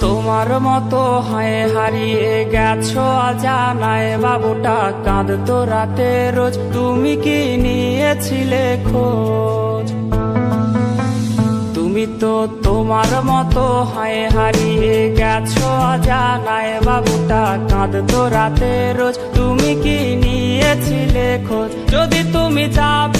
তোমার মতো হয় হারিয়ে গেছো অজানায়। বাবুটা কাঁদতো রাতে রোজ। তুমি কি নিয়েছিলে খোঁজ? তুমি তো তোমার মতো হয় হারিয়ে গেছো অজানায়। বাবুটা কাঁদতো রাতে রোজ। তুমি কি নিয়েছিলে খোঁজ? যদি তুমি যাবেই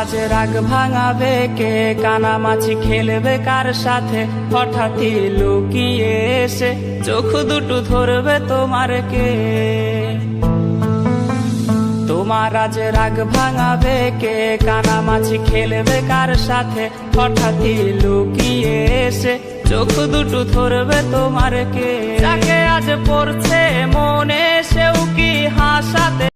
আজ রাগ ভাঙাবে, কে কানামাছি খেলবে কার সাথে? হঠাৎই লুকিয়ে এসে চোখ দুটো ধরবে তোমার কে? তোমার আজ রাগ ভাঙাবে, কে কানামাছি খেলবে কার সাথে? হঠাৎই লুকিয়ে এসে চোখ দুটো ধরবে তোমার কে? আজ পড়ছে